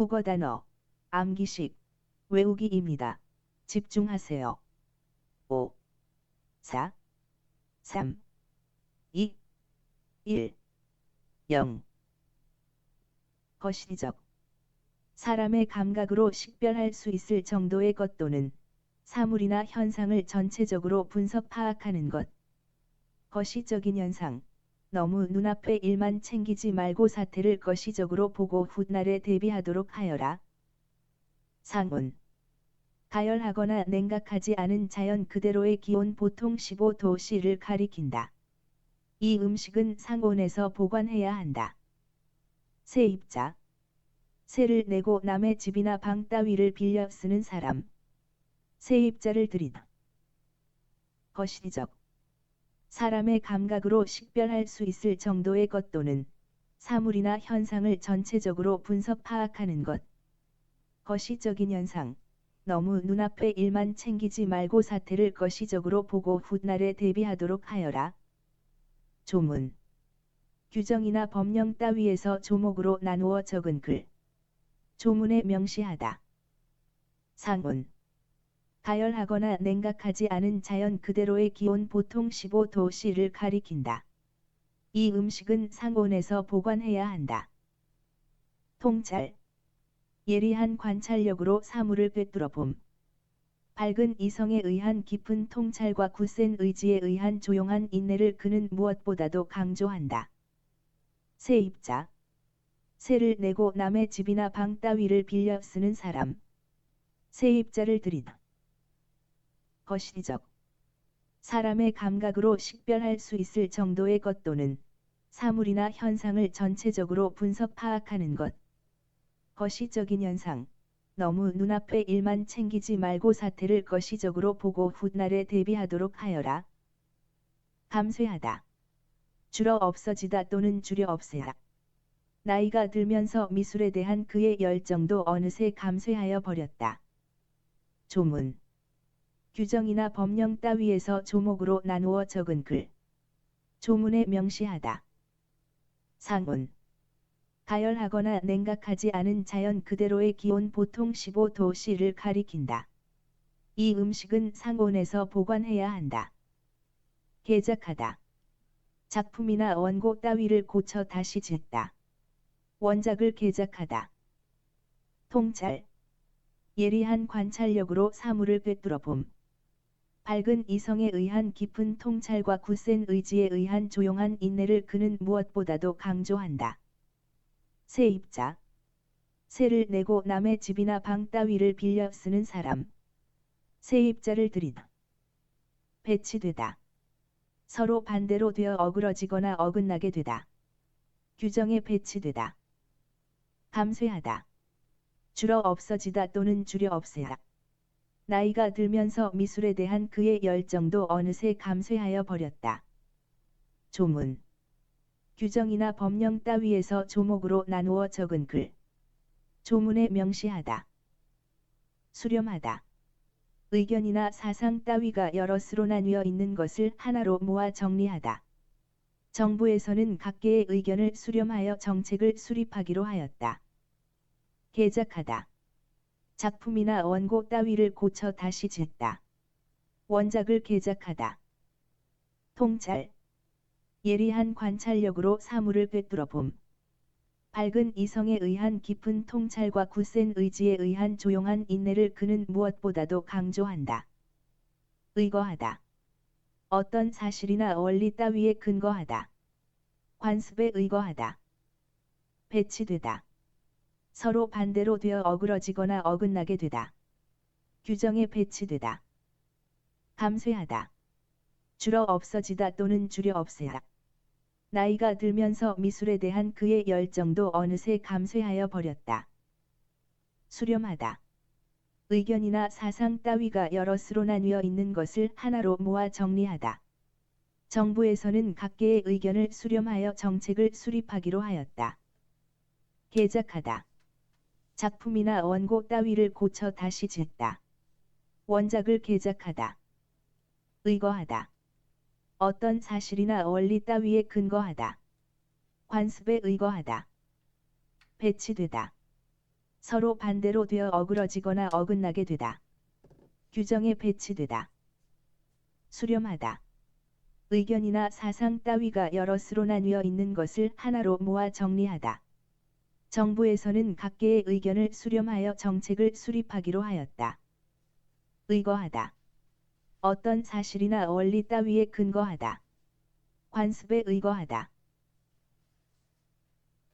국어 단어, 암기식, 외우기입니다. 집중하세요. 5, 4, 3, 2, 1, 0. 거시적. 사람의 감각으로 식별할 수 있을 정도의 것 또는 사물이나 현상을 전체적으로 분석 파악하는 것. 거시적인 현상. 너무 눈앞의 일만 챙기지 말고 사태를 거시적으로 보고 훗날에 대비하도록 하여라. 상온. 가열하거나 냉각하지 않은 자연 그대로의 기온 보통 15도씨를 가리킨다. 이 음식은 상온에서 보관해야 한다. 세입자. 세를 내고 남의 집이나 방 따위를 빌려 쓰는 사람. 세입자를 들이다. 거시적. 사람의 감각으로 식별할 수 있을 정도의 것 또는 사물이나 현상을 전체적으로 분석 파악하는 것. 거시적인 현상. 너무 눈앞의 일만 챙기지 말고 사태를 거시적으로 보고 훗날에 대비하도록 하여라. 조문. 규정이나 법령 따위에서 조목으로 나누어 적은 글. 조문에 명시하다. 상온. 가열하거나 냉각하지 않은 자연 그대로의 기온 보통 15도씨를 가리킨다. 이 음식은 상온에서 보관해야 한다. 통찰. 예리한 관찰력으로 사물을 꿰뚫어 봄. 밝은 이성에 의한 깊은 통찰과 굳센 의지에 의한 조용한 인내를 그는 무엇보다도 강조한다. 세입자. 세를 내고 남의 집이나 방 따위를 빌려 쓰는 사람. 세입자를 들이다. 거시적. 사람의 감각으로 식별할 수 있을 정도의 것 또는 사물이나 현상을 전체적으로 분석 파악하는 것. 거시적인 현상. 너무 눈앞의 일만 챙기지 말고 사태를 거시적으로 보고 훗날에 대비하도록 하여라. 감쇠하다. 줄어 없어지다 또는 줄여 없애다. 나이가 들면서 미술에 대한 그의 열정도 어느새 감쇠하여 버렸다. 조문. 규정이나 법령 따위에서 조목으로 나누어 적은 글. 조문에 명시하다. 상온. 가열하거나 냉각하지 않은 자연 그대로의 기온 보통 15도씨를 가리킨다. 이 음식은 상온에서 보관해야 한다. 개작하다. 작품이나 원고 따위를 고쳐 다시 짓다. 원작을 개작하다. 통찰. 예리한 관찰력으로 사물을 꿰뚫어 봄. 밝은 이성에 의한 깊은 통찰과 굳센 의지에 의한 조용한 인내를 그는 무엇보다도 강조한다. 세 입자. 세를 내고 남의 집이나 방 따위를 빌려 쓰는 사람. 세입자를 들이다. 배치되다. 서로 반대로 되어 어그러지거나 어긋나게 되다. 규정에 배치되다. 감쇠하다. 줄어 없어지다 또는 줄여 없애다. 나이가 들면서 미술에 대한 그의 열정도 어느새 감쇠하여 버렸다. 조문. 규정이나 법령 따위에서 조목으로 나누어 적은 글. 조문에 명시하다. 수렴하다. 의견이나 사상 따위가 여럿으로 나뉘어 있는 것을 하나로 모아 정리하다. 정부에서는 각계의 의견을 수렴하여 정책을 수립하기로 하였다. 개작하다. 작품이나 원고 따위를 고쳐 다시 짓다. 원작을 개작하다. 통찰. 예리한 관찰력으로 사물을 꿰뚫어 봄. 밝은 이성에 의한 깊은 통찰과 굳센 의지에 의한 조용한 인내를 그는 무엇보다도 강조한다. 의거하다. 어떤 사실이나 원리 따위에 근거하다. 관습에 의거하다. 배치되다. 서로 반대로 되어 어그러지거나 어긋나게 되다. 규정에 배치되다. 감쇠하다. 줄어 없어지다 또는 줄여 없애다. 나이가 들면서 미술에 대한 그의 열정도 어느새 감쇠하여 버렸다. 수렴하다. 의견이나 사상 따위가 여럿으로 나뉘어 있는 것을 하나로 모아 정리하다. 정부에서는 각계의 의견을 수렴하여 정책을 수립하기로 하였다. 개작하다. 작품이나 원고 따위를 고쳐 다시 짓다. 원작을 개작하다. 의거하다. 어떤 사실이나 원리 따위에 근거하다. 관습에 의거하다. 배치되다. 서로 반대로 되어 어그러지거나 어긋나게 되다. 규정에 배치되다. 수렴하다. 의견이나 사상 따위가 여럿으로 나뉘어 있는 것을 하나로 모아 정리하다. 정부에서는 각계의 의견을 수렴하여 정책을 수립하기로 하였다. 의거하다. 어떤 사실이나 원리 따위에 근거하다. 관습에 의거하다.